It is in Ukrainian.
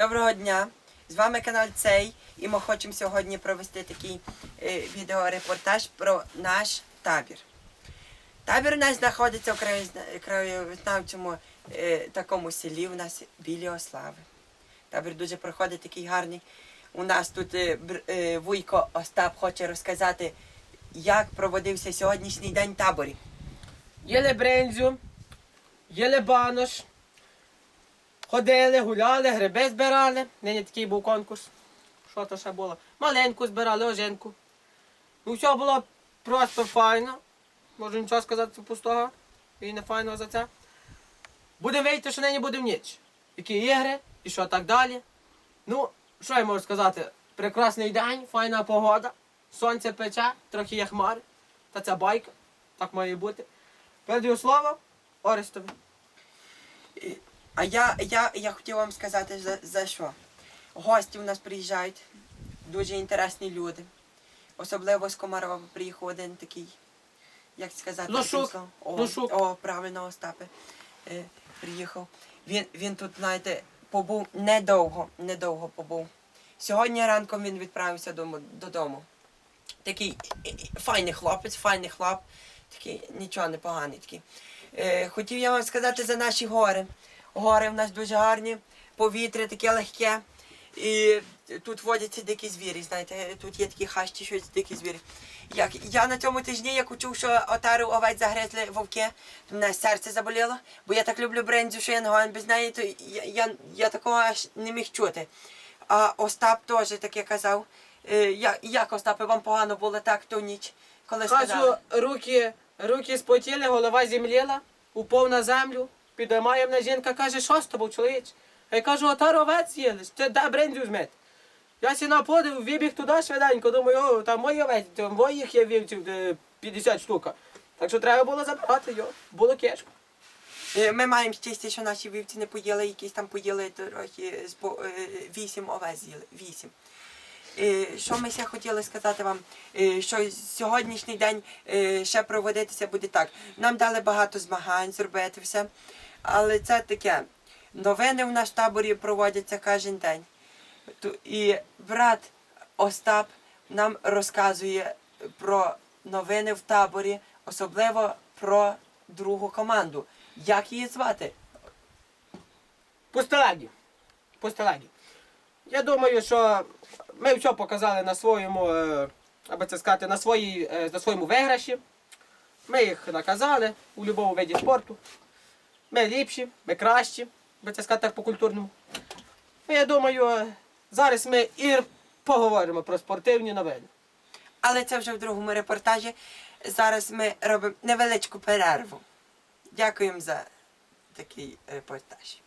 Доброго дня! З вами канал Цей, і ми хочемо сьогодні провести такий е, відеорепортаж про наш табір. Табір у нас знаходиться в краєзнавчому е, такому селі у нас біля Ослави. Табір дуже проходить такий гарний. У нас тут е, Вуйко Остап хоче розказати, як проводився сьогоднішній день таборі. Їли брензю, їли банош, ходили, гуляли, гриби збирали. Нині такий був конкурс. Що то ще було? Маленьку збирали, оженку. Ну все було просто файно. Можу нічого сказати пустого і не файного за це. Будемо вийти, що нині будемо ніч. Які ігри і що так далі. Ну, що я можу сказати? Прекрасний день, файна погода, сонце пече, трохи є хмари. Та це байка. Так має бути. Передаю слово Орестові. А я, я, я хотів вам сказати за, за що. Гості у нас приїжджають, дуже інтересні люди. Особливо з Комарова приїхав один такий, як сказати, Лошук. О, Лошук. о, правильно, Остапе. Е, приїхав. Він, він тут, знаєте, побув недовго, недовго побув. Сьогодні ранком він відправився дому, додому. Такий е, е, файний хлопець, файний хлоп, такий нічого не поганий такий. Е, хотів я вам сказати за наші гори. Гори в нас дуже гарні, повітря таке легке. І тут водяться дикі звірі, знаєте, тут є такі хащі, щось дикі звірі. Як я на цьому тижні, як почув, що отару овець загризли вовки, то мене серце заболіло, бо я так люблю брендзю, що я ногою без неї, то я, я, я такого аж не міг чути. А Остап теж таке казав. Е, як, як Остапе, вам погано було так ту ніч, коли Кажу, сказали? руки, руки спотіли, голова зімліла, упав на землю, підіймає мене жінка, каже, що з тобою, чоловіч? А я кажу, отар овець їли, це де брензю змет. Я сі на подив, вибіг туди швиденько, думаю, о, там мої овець, там моїх є вівців е, 50 штук. Так що треба було забрати його, було кешко. Е, Ми маємо щастя, що наші вівці не поїли, якісь там поїли трохи е, вісім овець з'їли. Вісім. Е, Що ми ще хотіли сказати вам, що сьогоднішній день ще проводитися буде так. Нам дали багато змагань зробити все. Але це таке. Новини в наш таборі проводяться кожен день. І брат Остап нам розказує про новини в таборі, особливо про другу команду. Як її звати? Пустелегі. Пустелегі. Я думаю, що ми все показали на своєму, е, аби це сказати, на, своїй, е, на своєму виграші. Ми їх наказали у будь-якому виді спорту. Ми ліпші, ми кращі, бо це сказати так по-культурному. Ну, я думаю, зараз ми і поговоримо про спортивні новини. Але це вже в другому репортажі. Зараз ми робимо невеличку перерву. Дякуємо за такий репортаж.